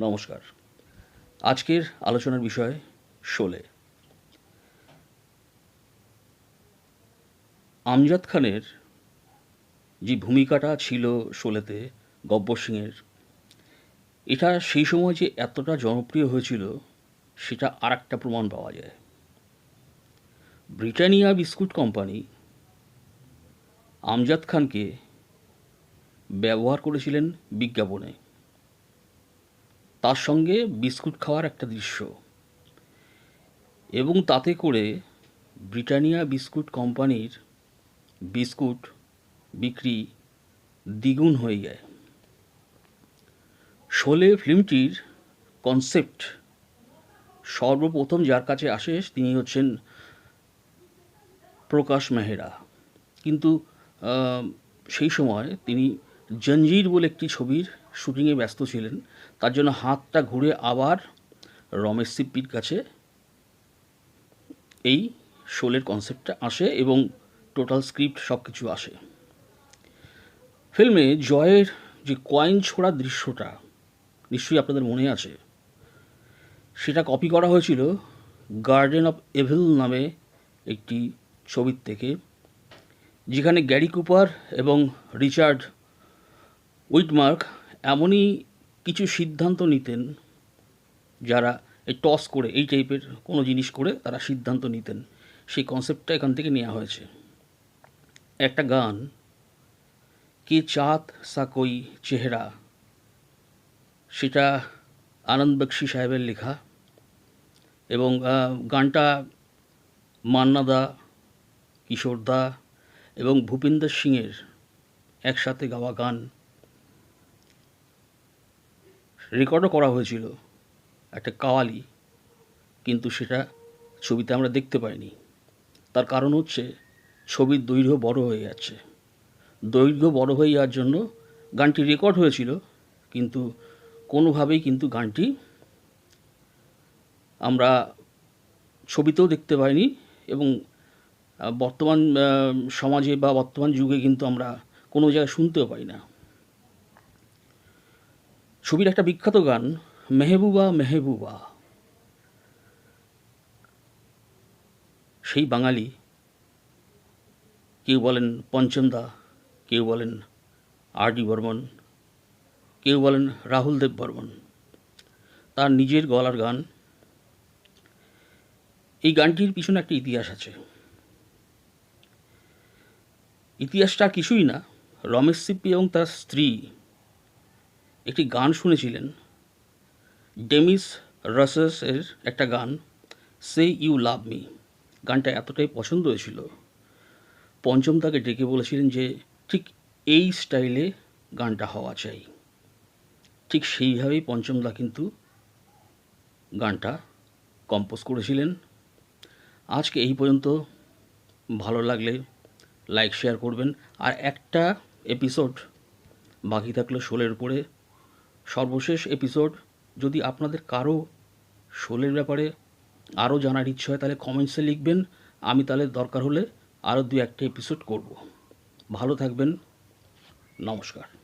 নমস্কার। আজকের আলোচনার বিষয় শোলে। আমজাদ খানের যে ভূমিকাটা ছিল শোলেতে, গব্বর সিংয়ের, এটা সেই সময় যে এতটা জনপ্রিয় হয়েছিল, সেটা আর একটা প্রমাণ পাওয়া যায়। ব্রিটানিয়া বিস্কুট কোম্পানি আমজাদ খানকে ব্যবহার করেছিলেন বিজ্ঞাপনে। তার সঙ্গে বিস্কুট খাওয়ার একটা দৃশ্য। এবং তাতে করে ব্রিটানিয়া বিস্কুট কোম্পানির বিস্কুট বিক্রি দ্বিগুণ হয়ে যায়। শোলে ফিল্মটির কনসেপ্ট সর্বপ্রথম যার কাছে আসে তিনি হচ্ছেন প্রকাশ মেহরা। কিন্তু সেই সময় তিনি জঞ্জির বলে একটি ছবির শুটিংয়ে ব্যস্ত ছিলেন। তার জন্য হাতটা ঘুরে আবার রমেশ সিপ্পির কাছে এই শোলের কনসেপ্টটা আসে এবং টোটাল স্ক্রিপ্ট সব কিছু আসে। ফিল্মে জয়ের যে কয়েন ছোড়ার দৃশ্যটা নিশ্চয়ই আপনাদের মনে আছে। সেটা কপি করা হয়েছিল গার্ডেন অফ এভিল নামে একটি ছবির থেকে, যেখানে গ্যারি কুপার এবং রিচার্ড উইটমার্ক এমনই কিছু সিদ্ধান্ত নিতেন যারা এই টস করে, এই টাইপের কোনো জিনিস করে তারা সিদ্ধান্ত নিতেন। সেই কনসেপ্টটা এখান থেকে নেওয়া হয়েছে। একটা গান, কে চাঁদ সা কই চেহারা সেটা আনন্দ বক্সি সাহেবের লেখা এবং গানটা মান্নাদা কিশোরদা এবং ভূপিন্দর সিংয়ের একসাথে গাওয়া গান রেকর্ডও করা হয়েছিল, একটা কাওয়ালি। কিন্তু সেটা ছবিতে আমরা দেখতে পাইনি। তার কারণ হচ্ছে, ছবির দৈর্ঘ্য বড় হয়ে যাচ্ছে। দৈর্ঘ্য বড় হয়ে যাওয়ার জন্য গানটি রেকর্ড হয়েছিল, কিন্তু কোনোভাবেই কিন্তু গানটি আমরা ছবিতেও দেখতে পাইনি এবং বর্তমান সমাজে বা বর্তমান যুগে কিন্তু আমরা কোনো জায়গায় শুনতেও পাই না। ছবির একটা বিখ্যাত গান, মেহবুবা মেহবুবা। সেই বাঙালি, কেউ বলেন পঞ্চমদা কেউ বলেন আর ডি বর্মন, কেউ বলেন রাহুল দেব বর্মন। তার নিজের গলার গান। এই গানটির পিছনে একটা ইতিহাস আছে। ইতিহাসটা কিছুই না, রমেশ সিপ্পি এবং তার স্ত্রী একটি গান শুনেছিলেন। ডেমিস রসেসের একটা গান, সে ইউ লাভ মি গানটা এতটাই পছন্দ হয়েছিল। পঞ্চম তাকে ডেকে বলেছিলেন যে, ঠিক এই স্টাইলে গানটা হওয়া চাই। ঠিক সেইভাবেই পঞ্চমদা কিন্তু গানটা কম্পোজ করেছিলেন। আজকে এই পর্যন্ত। ভালো লাগলে লাইক শেয়ার করবেন। আর একটা এপিসোড বাকি থাকলে শোলের উপরে। সর্বশেষ এপিসোড যদি আপনাদের কারও শোলের ব্যাপারে আরও জানার ইচ্ছে হয়, তাহলে কমেন্টসে লিখবেন। আমি তাহলে দরকার হলে আরও দু একটা এপিসোড করব। ভালো থাকবেন। নমস্কার।